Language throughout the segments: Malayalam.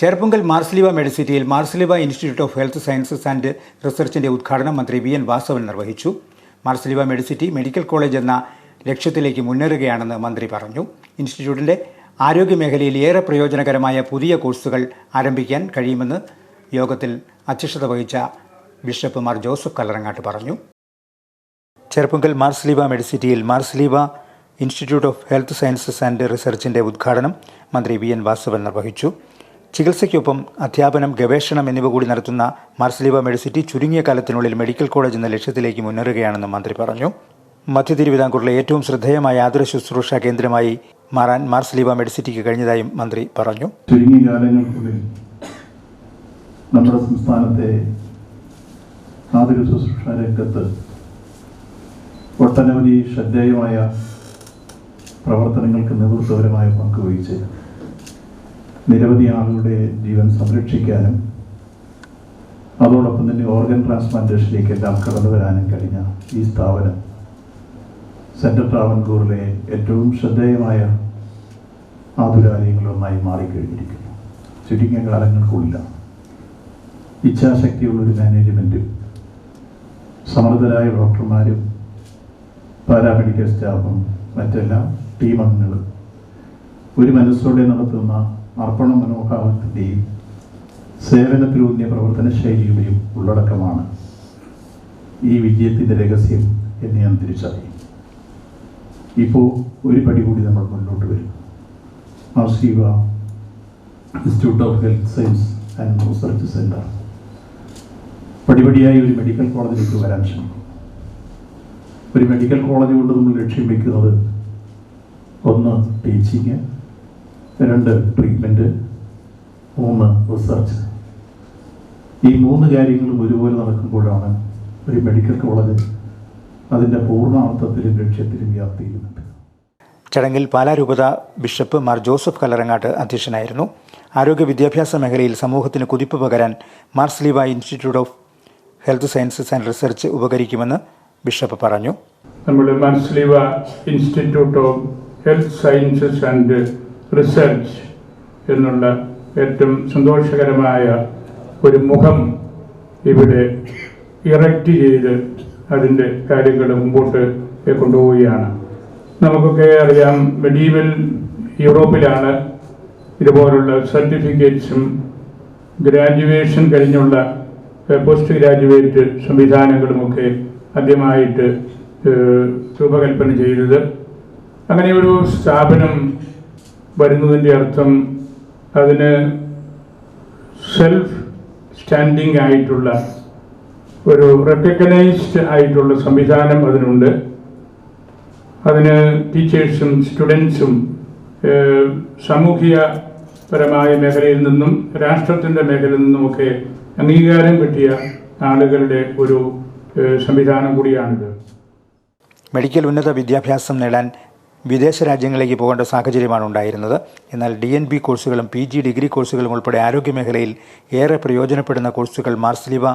Cherpunkal Marsleeva മെഡിസിറ്റിയിൽ Mar Sleeva institute of health sciences and റിസർച്ചിന്റെ ഉദ്ഘാടനം മന്ത്രി വി എൻ വാസവൻ നിർവഹിച്ചു. മാർസ്ലിവ മെഡിസിറ്റി മെഡിക്കൽ കോളേജ് എന്ന ലക്ഷ്യത്തിലേക്ക് മുന്നേറുകയാണെന്ന് മന്ത്രി പറഞ്ഞു. ഇൻസ്റ്റിറ്റ്യൂട്ടിന്റെ ആരോഗ്യ മേഖലയിൽ ഏറെ പ്രയോജനകരമായ പുതിയ കോഴ്സുകൾ ആരംഭിക്കാൻ കഴിയുമെന്ന് യോഗത്തിൽ അധ്യക്ഷത വഹിച്ച ബിഷപ്പ് മാർ ജോസഫ് കല്ലറങ്ങാട്ട് പറഞ്ഞു. Cherpunkal Mar Sleeva മെഡിസിറ്റിയിൽ Mar Sleeva institute of health sciences and റിസർച്ചിന്റെ ഉദ്ഘാടനം മന്ത്രി വി എൻ വാസവൻ നിർവഹിച്ചു. ചികിത്സയ്ക്കൊപ്പം അധ്യാപനം ഗവേഷണം എന്നിവ കൂടി നടത്തുന്ന മാർസ്ലീവ മെഡിസിറ്റി ചുരുങ്ങിയ കാലത്തിനുള്ളിൽ മെഡിക്കൽ കോളേജ് എന്ന ലക്ഷ്യത്തിലേക്ക് മുന്നേറുകയാണെന്ന് മന്ത്രി പറഞ്ഞു. മധ്യ തിരുവിതാംകൂറിലെ ഏറ്റവും ശ്രദ്ധേയമായ ആതുര ശുശ്രൂഷാ കേന്ദ്രമായി മാറാൻ മാർസ്ലീവ മെഡിസിറ്റിക്ക് കഴിഞ്ഞതായും മന്ത്രി പറഞ്ഞു. ചുരുങ്ങിയ നമ്മുടെ സംസ്ഥാനത്തെ ആതുര ശുശ്രൂഷ രംഗത്ത് ഒട്ടനവധി ശ്രദ്ധേയമായ പ്രവർത്തനങ്ങൾക്ക് നേതൃത്വപരമായ പങ്കുവഹിച്ച് നിരവധി ആളുകളുടെ ജീവൻ സംരക്ഷിക്കാനും അതോടൊപ്പം തന്നെ ഓർഗൻ ട്രാൻസ്പ്ലാന്റേഷനിലേക്ക് എല്ലാം കടന്നു വരാനും കഴിഞ്ഞ ഈ സ്ഥാപനം സെൻട്രൽ ട്രാവൻകൂറിലെ ഏറ്റവും ശ്രദ്ധേയമായ ആതുരാലയങ്ങളൊന്നായി മാറിക്കഴിഞ്ഞിരിക്കുന്നു. ചുരുങ്ങിയ കാലങ്ങൾക്കുള്ള ഇച്ഛാശക്തിയുള്ളൊരു മാനേജ്മെന്റും സമർത്ഥരായ ഡോക്ടർമാരും പാരാമെഡിക്കൽ സ്റ്റാഫും മറ്റെല്ലാ ടീം അംഗങ്ങളും ഒരു മനസ്സോടെ നടത്തുന്ന അർപ്പണ മനോഭാവത്തിന്റെയും സേവനത്തിലൂന്നിയ പ്രവർത്തന ശൈലിയുടെയും ഉള്ളടക്കമാണ് ഈ വിജയത്തിന്റെ രഹസ്യം എന്ന് ഞാൻ തിരിച്ചറിയും. ഇപ്പോൾ ഒരു പടി കൂടി നമ്മൾ മുന്നോട്ട് വരും. ആർസീവ institute of health science and research centre പടിപടിയായി ഒരു മെഡിക്കൽ കോളേജിലേക്ക് വരാൻ ശ്രമിക്കും. ഒരു മെഡിക്കൽ കോളേജ് കൊണ്ട് നമ്മൾ ലക്ഷ്യം വയ്ക്കുന്നത് ഒന്ന് ടീച്ചിങ് രണ്ട് ട്രീറ്റ്മെന്റ് മൂന്ന് റിസർച്ച് ഈ മൂന്ന് കാര്യങ്ങളും ഒരുപോലെ നടക്കുമ്പോഴാണ് ഒരു മെഡിക്കൽ കോളേജ് അതിന്റെ പൂർണാർത്ഥത്തിലും ലക്ഷ്യത്തിലും വ്യാപ്തിയിലുമുണ്ട് ചടങ്ങിൽ പാലാരൂപത ബിഷപ്പ് മാർ ജോസഫ് കല്ലറങ്ങാട്ട് അധ്യക്ഷനായിരുന്നു. ആരോഗ്യ വിദ്യാഭ്യാസ മേഖലയിൽ സമൂഹത്തിന് കുതിപ്പ് പകരാൻ Mar Sleeva institute of health sciences and research ഉപകരിക്കുമെന്ന് bishop പറഞ്ഞു. നമ്മുടെ Mar Sleeva institute of health sciences and research എന്നുള്ള ഏറ്റവും സന്തോഷകരമായ ഒരു മുഖം ഇവിടെ ഇറക്റ്റ് ചെയ്ത് അതിന്റെ കാര്യങ്ങൾ മുമ്പോട്ട് കൊണ്ടുപോവുകയാണ്. നമുക്കൊക്കെ അറിയാം മെഡീവൽ യൂറോപ്പിലാണ് ഇതുപോലുള്ള സർട്ടിഫിക്കറ്റ്സും ഗ്രാജുവേഷൻ കഴിഞ്ഞുള്ള പോസ്റ്റ് ഗ്രാജുവേറ്റ് സംവിധാനങ്ങളുമൊക്കെ ആദ്യമായിട്ട് രൂപകൽപ്പന ചെയ്തത്. അങ്ങനെ ഒരു സ്ഥാപനം വരുന്നതിന്റെ അർത്ഥം അതിന് സെൽഫ് സ്റ്റാൻഡിങ് ആയിട്ടുള്ള ഒരു റെക്കഗ്നൈസ്ഡ് ആയിട്ടുള്ള സംവിധാനം അതിനുണ്ട്. അതിന് ടീച്ചേഴ്സും സ്റ്റുഡൻസും സാമൂഹികപരമായ മേഖലയിൽ നിന്നും രാഷ്ട്രത്തിന്റെ മേഖലയിൽ നിന്നുമൊക്കെ അംഗീകാരം കിട്ടിയ ആളുകളുടെ ഒരു സംവിധാനം കൂടിയാണിത്. മെഡിക്കൽ ഉന്നത വിദ്യാഭ്യാസം നേടാൻ വിദേശ രാജ്യങ്ങളിലേക്ക് പോകേണ്ട സാഹചര്യമാണ് ഉണ്ടായിരുന്നത്. എന്നാൽ ഡി എൻ ബി കോഴ്സുകളും പി ജി ഡിഗ്രി കോഴ്സുകളും ഉൾപ്പെടെ ആരോഗ്യമേഖലയിൽ ഏറെ പ്രയോജനപ്പെടുന്ന കോഴ്സുകൾ Marsleeva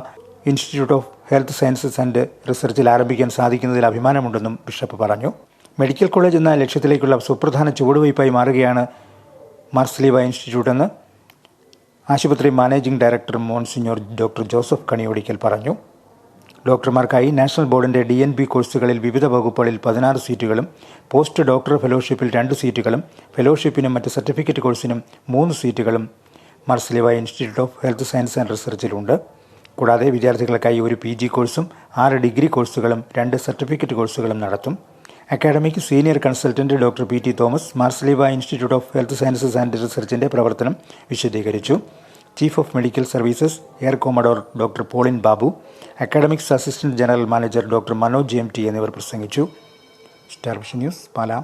institute of health sciences and റിസർച്ചിൽ ആരംഭിക്കാൻ സാധിക്കുന്നതിൽ അഭിമാനമുണ്ടെന്നും ബിഷപ്പ് പറഞ്ഞു. മെഡിക്കൽ കോളേജ് എന്ന ലക്ഷ്യത്തിലേക്കുള്ള സുപ്രധാന ചുവടുവയ്പായി മാറുകയാണ് മാർസ്ലിവ ഇൻസ്റ്റിറ്റ്യൂട്ട് എന്ന് ആശുപത്രി managing director monsignor doctor Joseph Kaniyodickal പറഞ്ഞു. ഡോക്ടർമാർക്കായി നാഷണൽ ബോർഡിന്റെ ഡി എൻ ബി കോഴ്സുകളിൽ വിവിധ വകുപ്പുകളിൽ പതിനാറ് സീറ്റുകളും പോസ്റ്റ് ഡോക്ടർ ഫെലോഷിപ്പിൽ രണ്ട് സീറ്റുകളും ഫെലോഷിപ്പിനും മറ്റ് സർട്ടിഫിക്കറ്റ് കോഴ്സിനും മൂന്ന് സീറ്റുകളും Mar Sleeva institute of health science and റിസർച്ചിലുണ്ട്. കൂടാതെ വിദ്യാർത്ഥികൾക്കായി ഒരു പി ജി കോഴ്സും ആറ് ഡിഗ്രി കോഴ്സുകളും രണ്ട് സർട്ടിഫിക്കറ്റ് കോഴ്സുകളും നടത്തും. Academic senior consultant doctor P T Thomas Mar Sleeva institute of health sciences and റിസർച്ചിന്റെ പ്രവർത്തനം വിശദീകരിച്ചു. Chief of medical services air commodore doctor Paulin Babu academics assistant general manager doctor Manoj M T എന്നിവർ പ്രസംഗിച്ചു. Star vision news Pala